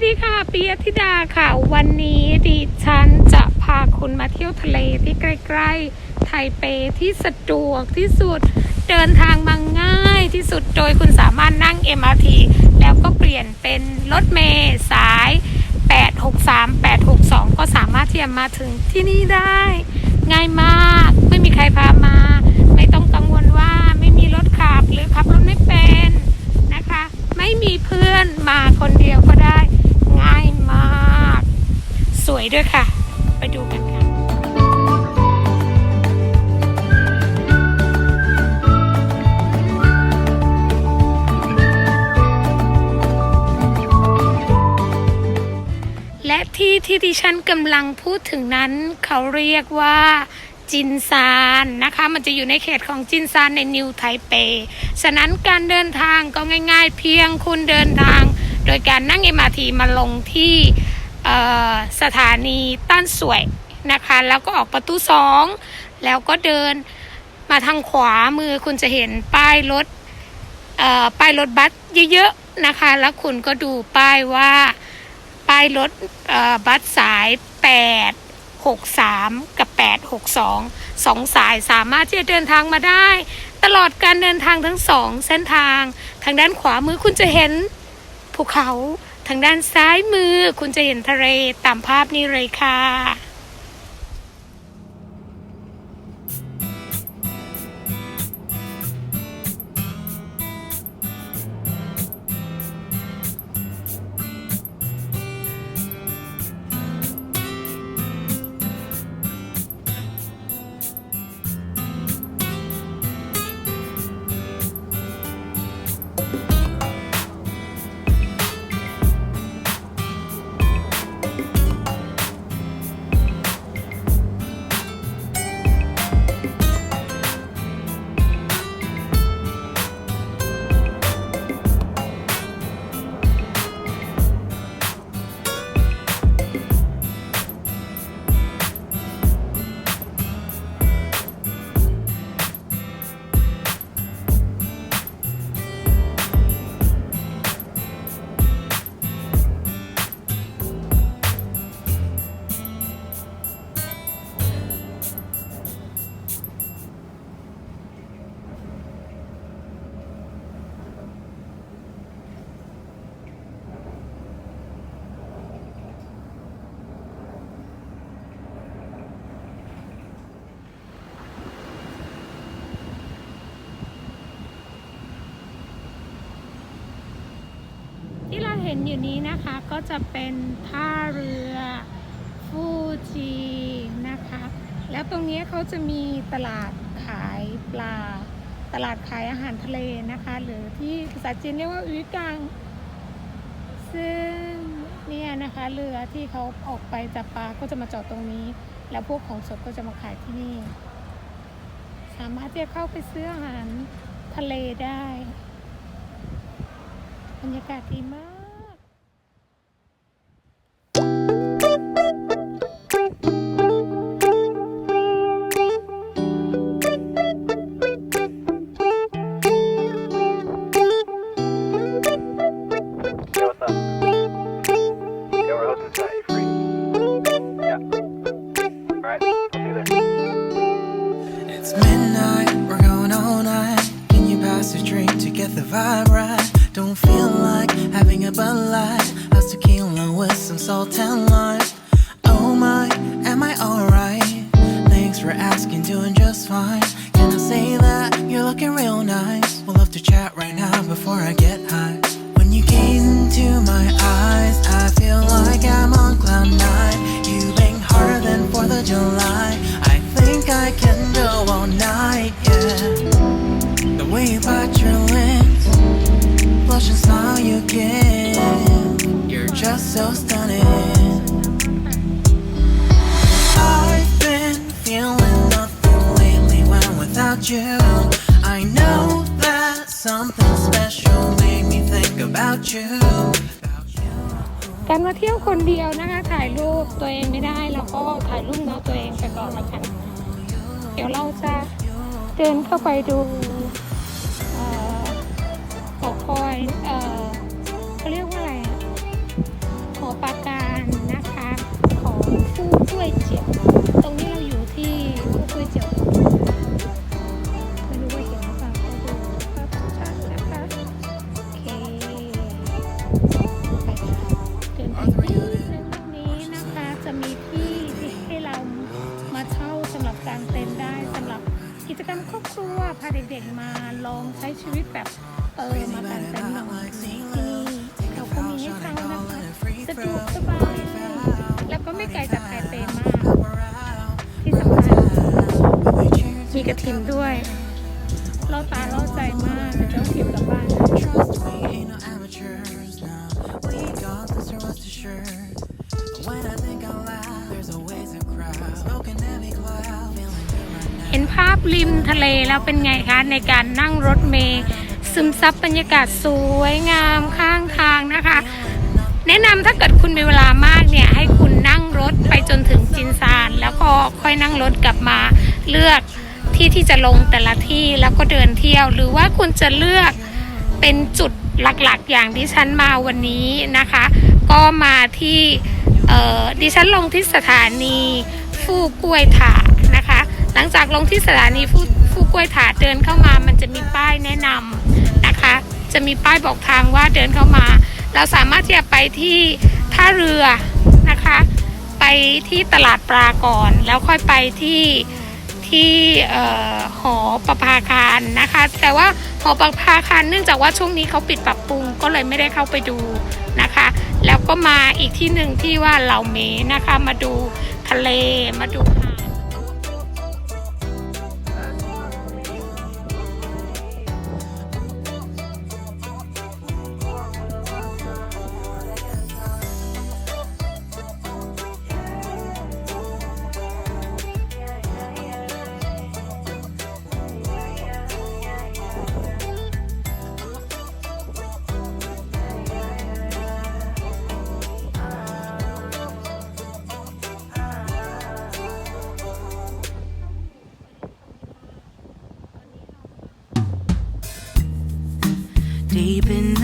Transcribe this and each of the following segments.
วัสดีค่ะปียธิดาค่ะ วันนี้ดิฉันจะพาคุณมาเที่ยวทะเลที่ใกล้ๆ ไทเปที่สะดวกที่สุดเดินทางมาง่ายที่สุดโดยคุณสามารถนั่ง MRT แล้วก็เปลี่ยนเป็นรถเมล์สาย 863 862 ก็สามารถที่จะมาถึงที่นี่ได้ ง่ายมากไม่มีใครพามา ไม่ต้องกังวลว่าไม่มีรถขับหรือขับรถไม่เป็นนะคะ ไม่มีเพื่อนมาคนเดียวก็ได้ ง่ายมาก สวยด้วยค่ะ ไปดูกันค่ะและที่ที่ดิฉันกำลังพูดถึงนั้น เขาเรียกว่าจินซานนะคะ มันจะอยู่ในเขตของจินซานในนิวไทเป ฉะนั้นการเดินทางก็ง่าย ๆ เพียงคุณเดินทาง โดยการนั่ง MRT มาลงที่เอ่สถานีต้านสวยนะคะ แล้วก็ออกประตูสองแล้วก็เดินมาทางขวามือคุณจะเห็นป้ายรถป้ายรถบัสเยอะๆนะคะ แล้วคุณก็ดูป้ายว่าป้ายรถบัสสาย 863 กับ 862 สองสายสามารถที่จะเดินทางมาได้ ตลอดการเดินทางทั้งสองเส้นทาง ทางด้านขวามือคุณจะเห็น ภูเขา ทางด้านซ้ายมือคุณจะเห็นทะเลตามภาพนี้เลยค่ะ เห็นอยู่นี้นะคะก็จะเป็นท่าเรือฟูจินะคะ แล้วตรงนี้เขาจะมีตลาดขายปลา ตลาดขายอาหารทะเลนะคะ หรือที่ภาษาจีนเรียกว่าอุ้ยกัง ซึ่งเนี่ยนะคะเรือที่เขาออกไปจับปลาก็จะมาจอดตรงนี้ แล้วพวกของสดก็จะมาขายที่นี่ สามารถที่จะเข้าไปซื้ออาหารทะเลได้ บรรยากาศดีมาก It's midnight, we're going all night. Can you pass a drink to get the vibe right? Don't feel like having a Bud Light. How's tequila with some salt and lime? Oh my, am I alright? Thanks for asking, doing just fine. Can I say that you're looking real nice? We'll love to chat right now before I get just so stunning. I've been feeling nothing lately when without you. I know that something special made me think about you. About you. การมาเที่ยวคนเดียวนะคะ ถ่ายรูปตัวเองไม่ได้แล้วก็ถ่ายรูปน้องตัวเองไปก่อนละกัน เดี๋ยวเราจะเดินเข้าไปดูเอ่อหอคอยเอ่อ ผู้ช่วยเจียวตรงนี้เราอยู่ที่ผู้ช่วยเจียวไม่รู้ว่าเห็นหรือเปล่าก็ดูภาพนะคะโอเคเดินไปที่นี้นะคะจะมีที่ที่ให้เรามาเช่าสำหรับกางเต็นได้สำหรับกิจกรรมครอบครัวพาเด็กๆมาลองใช้ชีวิตแบบเออมากัต็นท์หน่อยที่นี่เราก็มีให้เช่านะคะสะดวกสบาย มีกระถิ่นด้วยล่อตาล่อใจมากเดี๋ยวจะเอาเก็บกลับบ้าน เห็นภาพริมทะเลแล้วเป็นไงคะ ในการนั่งรถเมล์ซึมซับบรรยากาศสวยงามข้างทางนะคะ แนะนำถ้าเกิดคุณมีเวลามากเนี่ย ให้คุณนั่งรถไปจนถึงจินซาน แล้วก็ค่อยนั่งรถกลับมาเลือก ที่ที่จะลงแต่ละที่แล้วก็เดินเที่ยว หรือว่าคุณจะเลือกเป็นจุดหลักๆ อย่างที่ฉันมาวันนี้นะคะ ก็มาที่เอ่อดิฉันลงที่สถานีฟูกล้วยถานะคะ หลังจากลงที่สถานีฟูฟูกล้วยถาเดินเข้ามามันจะมีป้ายแนะนำนะคะ จะมีป้ายบอกทางว่าเดินเข้ามา เราสามารถที่จะไปที่ท่าเรือนะคะ ไปที่ตลาดปลาก่อน แล้วค่อยไปที่ ที่เอ่อหอประภาคารนะคะ แต่ว่าหอประภาคารเนื่องจากว่าช่วงนี้เขาปิดปรับปรุงก็เลยไม่ได้เข้าไปดูนะคะ แล้วก็มาอีกที่หนึ่งที่ว่าเหล่าเมนะคะ มาดูทะเลมาดู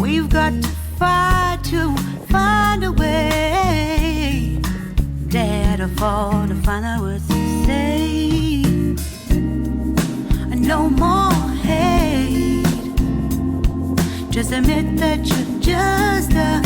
We've got to fight to find a way. Dare to fall to find out what to say. No more hate. Just admit that you're just afraid.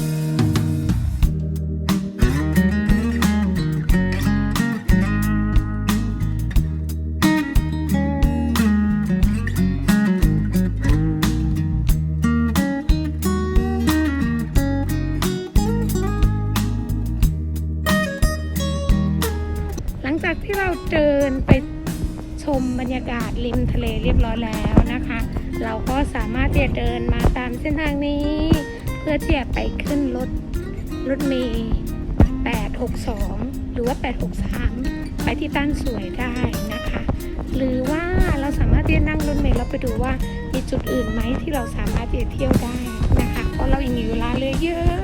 สามารถที่จะเดินมาตามเส้นทางนี้ เพื่อที่จะไปขึ้นรถรถเมล์862 หรือว่า 863 ไปที่ต้านสวยได้นะคะ หรือว่าเราสามารถที่จะนั่งรถเมล์แล้วไปดูว่ามีจุดอื่นไหมที่เราสามารถที่จะเที่ยวได้นะคะ เพราะเรายังมีเวลาเหลือเยอะ